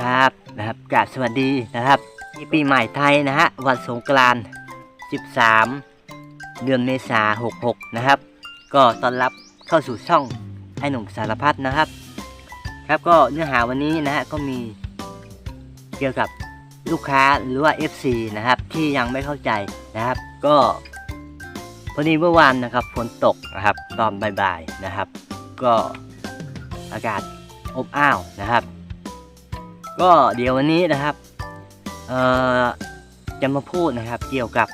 ครับนะครับกราบสวัสดีนะครับที่ปีใหม่ไทยนะฮะวันสงกรานต์13 เดือนเมษา66 นะครับ ก็ต้อนรับเข้าสู่ช่องไอ้หนุ่มสารพัดนะครับ ครับก็เนื้อหาวันนี้นะฮะก็มีเกี่ยวกับลูกค้าหรือว่า FC นะครับที่ยังไม่เข้าใจนะครับ ก็พอดีเมื่อวานนะครับฝนตกนะครับตอนบ่ายๆนะครับ ก็อากาศอบอ้าวนะครับ ก็เดี๋ยววันนี้นะครับจะมาพูดนะครับเกี่ยวกับ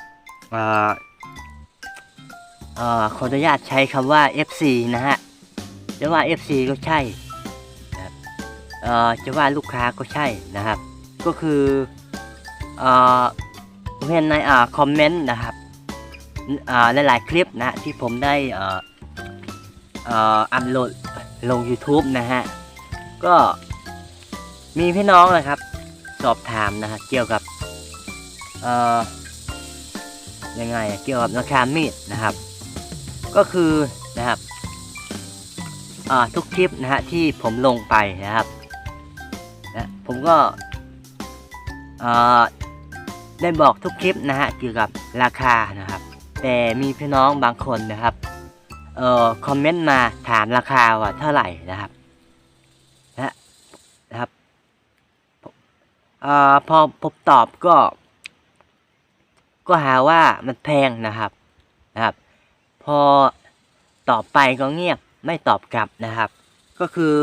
ขออนุญาตใช้คำว่า FC นะฮะจะว่า FC ก็ใช่นะจะว่าลูกค้าก็ใช่นะครับ ก็คือเอ่อผมเห็นในอคอมเมนต์นะครับหลายๆคลิปนะที่ผมได้อัพโหลดลง YouTube นะฮะ ก็ มีพี่น้องนะครับ สอบถามนะครับเกี่ยวกับเอ่อยังไงเกี่ยวกับราคามีดนะครับ ก็คือนะครับอ่าทุกคลิปนะฮะที่ผมลงไปนะครับนะผมก็เอ่อได้บอกทุกคลิปนะฮะเกี่ยวกับราคานะครับ แต่มีพี่น้องบางคนนะครับเอ่อคอมเมนต์มาถามราคาว่าเท่าไหร่นะครับนะนะครับ อพอผมตอบก็ ก็หาว่ามันแพงนะครับนะครับ พอตอบไปก็เงียบไม่ตอบกลับนะครับ ก็คือ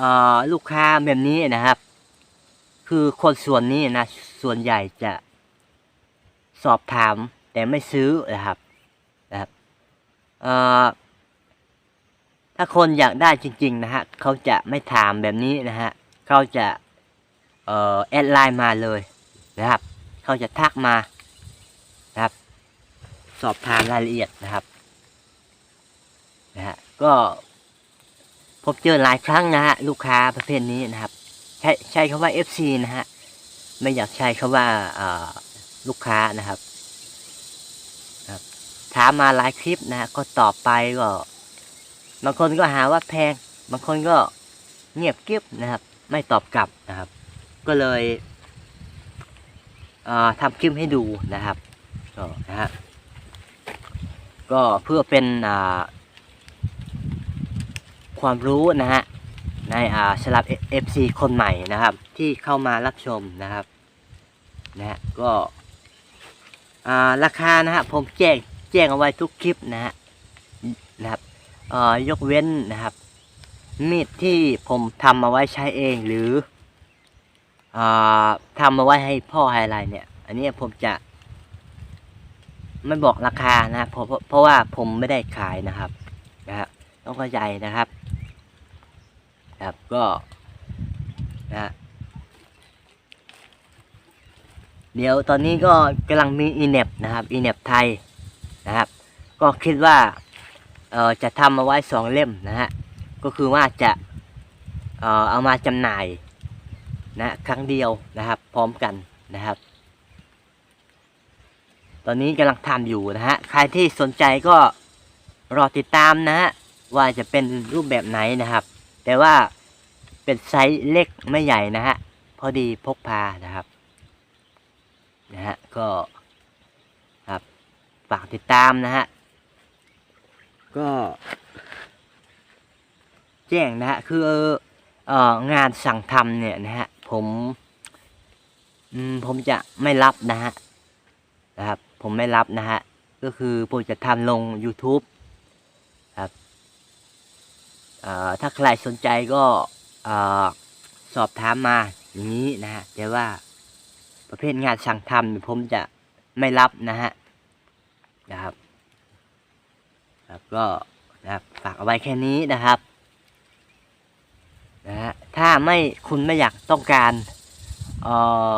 อลูกค้าแบบนี้นะครับ คือคนส่วนนี้นะส่วนใหญ่จะสอบถามแต่ไม่ซื้อนะครับนะครับถ้าคนอยากได้จริง ๆ นะฮะเขาจะไม่ถามแบบนี้นะฮะเขาจะ แอดไลน์มาเลยนะครับ เขาจะทักมานะครับ สอบถามรายละเอียดนะครับนะฮะก็พบเจอหลายครั้งนะฮะลูกค้าประเภทนี้นะครับ ใช้ใช้คำว่า FC นะฮะไม่อยากใช้คำว่าลูกค้านะครับถามมาหลายคลิปนะก็ตอบไปก็บางคนก็หาว่าแพง บางคนก็เงียบเกริบนะครับ ไม่ตอบกลับนะครับ ก็เลยเทำคลิปให้ดูนะครับก็นะฮะก็เพื่อเป็นความรู้นะฮะในสำหรับ FC คนใหม่นะครับ ที่เข้ามารับชมนะครับนะฮะก็ราคานะฮะผมแจ้งแจ้งเอาไว้ทุกคลิปนะฮะนะครับยกเว้นนะครับมีดที่ผมทำเอาไว้ใช้เองหรือ ทำมาไว้ให้พ่อให้อะไรเนี่ย อันนี้ผมจะ ไม่บอกราคานะเพราะเพราะว่าผมไม่ได้ขายนะครับนะครับต้องเข้าใจนะครับ ครับก็นะเดี๋ยวตอนนี้ก็กำลังมีอีเน็บนะครับอีเน็บไทยนะครับ ก็คิดว่าเออจะทำมาไว้สองเล่มนะฮะก็คือว่าจะเออเอามาจำหน่าย นะครั้งเดียวนะครับพร้อมกันนะครับ ตอนนี้กำลังทำอยู่นะฮะใครที่สนใจก็รอติดตามนะฮะว่าจะเป็นรูปแบบไหนนะครับ แต่ว่าเป็นไซส์เล็กไม่ใหญ่นะฮะพอดีพกพานะครับนะฮะก็ครับฝากติดตามนะฮะก็แจ้งนะฮะคือเอองานสั่งทำเนี่ยนะฮะ ผมอืมผมจะไม่รับนะฮะนะครับ ผมไม่รับนะฮะก็คือผมจะทำลง YouTube ครับถ้าใครสนใจก็สอบถามมาอย่างนี้นะฮะแต่ว่าประเภทงานสั่งทำผมจะไม่รับนะฮะนะครับครับก็นะครับฝากเอาไว้แค่นี้นะครับนะฮะ ถ้าไม่คุณไม่อยากต้องการเออ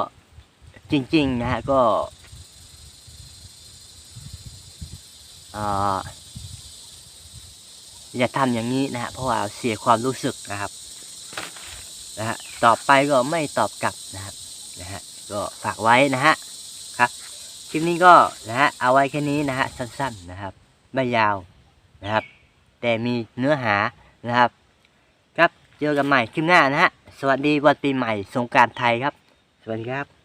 จริง ๆ นะฮะก็เอออย่าทำอย่างนี้นะฮะเพราะว่าเสียความรู้สึกนะครับนะฮะตอบไปก็ไม่ตอบกลับนะครับนะฮะก็ฝากไว้นะฮะครับคลิปนี้ก็นะฮะเอาไว้แค่นี้นะฮะสั้นๆนะครับ ไม่ยาวนะครับ แต่มีเนื้อหานะครับครับ เจอกันใหม่คลิปหน้านะฮะ สวัสดีวันปีใหม่สงการไทยครับ สวัสดีครับ